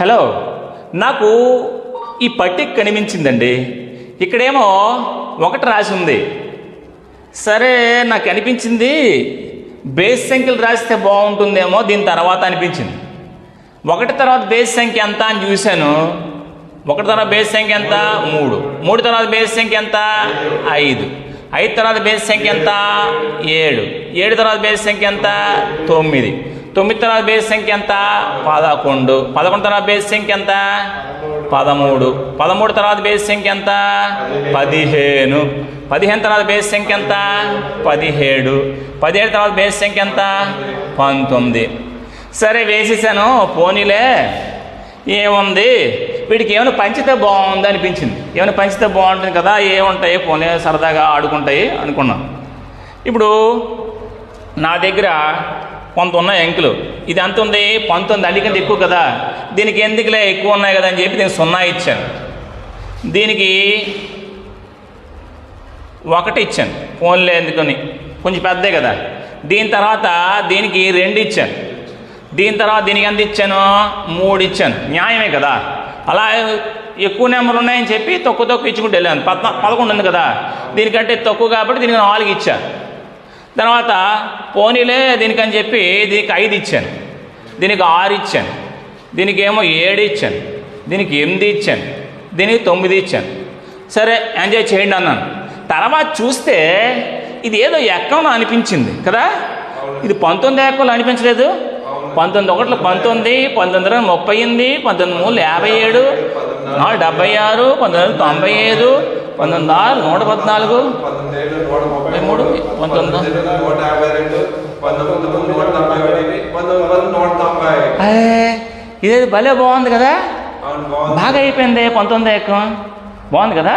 Hello నాకు ఈ పట్టిక కనిపించిందండి. ఇక్కడేమో ఒకటి రాసి ఉంది. సరే నాకు అనిపించింది బేస్ సంఖ్యలు రాస్తే బాగుంటుందేమో దీని తర్వాత అనిపించింది. ఒకటి తర్వాత బేస్ సంఖ్య ఎంత అని చూశాను. ఒకటి తర్వాత బేస్ సంఖ్య ఎంత? మూడు. మూడు తర్వాత బేస్ సంఖ్య ఎంత? ఐదు. ఐదు తర్వాత బేస్ సంఖ్య ఎంత? ఏడు. ఏడు తర్వాత బేస్ సంఖ్య ఎంత? తొమ్మిది. తొమ్మిది తర్వాత బేస్ సంఖ్య ఎంత? పదకొండు. పదకొండు తర్వాత బేస్ సంఖ్య ఎంత? పదమూడు. పదమూడు తర్వాత బేస్ సంఖ్య ఎంత? పదిహేను. పదిహేను తర్వాత బేస్ సంఖ్య ఎంత? పదిహేడు. పదిహేడు తర్వాత బేస్ సంఖ్య ఎంత? పంతొమ్మిది. సరే వేసేసాను. పోనీలే. ఏముంది? వీడికి ఏమైనా పంచితే బాగుంది అనిపించింది. ఏమైనా పంచితే బాగుంటుంది కదా? ఏముంటాయి? పోనీ సరదాగా ఆడుకుంటాయి అనుకున్నాను. ఇప్పుడు నా దగ్గర కొంత ఉన్నాయి అంకులు. ఇది ఎంత ఉంది? పంతొమ్మిది అడిగంటే ఎక్కువ కదా. దీనికి ఎందుకులే ఎక్కువ ఉన్నాయి కదా అని చెప్పి నేను సున్నా ఇచ్చాను. దీనికి ఒకటి ఇచ్చాను. ఫోన్లే ఎందుకని? కొంచెం పెద్దే కదా. దీని తర్వాత దీనికి రెండు ఇచ్చాను. దీని తర్వాత దీనికి ఎంత ఇచ్చాను? మూడు ఇచ్చాను. న్యాయమే కదా. అలా ఎక్కువ నెంబర్లు ఉన్నాయని చెప్పి తక్కువ తక్కువ ఇచ్చుకుంటూ వెళ్ళాను. పద్నా పదకొండు ఉంది కదా. దీనికంటే తక్కువ కాబట్టి దీనికి నాలుగు ఇచ్చాను. తర్వాత పోనీలే దీనికని చెప్పి దీనికి ఐదు ఇచ్చాను. దీనికి ఆరు ఇచ్చాను. దీనికి ఏమో ఏడు ఇచ్చాను. దీనికి ఎనిమిది ఇచ్చాను. దీనికి తొమ్మిది ఇచ్చాను. సరే ఎంజాయ్ చేయండి అన్నాను. తర్వాత చూస్తే ఇది ఏదో ఎక్కం అనిపించింది కదా? ఇది పంతొమ్మిది ఎక్కలు అనిపించలేదు? పంతొమ్మిది ఒకటిలో పంతొమ్మిది పంతొమ్మిది ముప్పై ఎనిమిది పంతొమ్మిది మూడు యాభై ఏడు నాలుగు డెబ్బై ఆరు పంతొమ్మిది తొంభై ఐదు పంతొమ్మిది ఆరు? నూట పద్నాలుగు? మూడు, పంతొమ్మిది. ఇదేది భలే బాగుంది కదా? బాగా అయిపోయింది పంతొమ్మిది ఎక్కం బాగుంది కదా?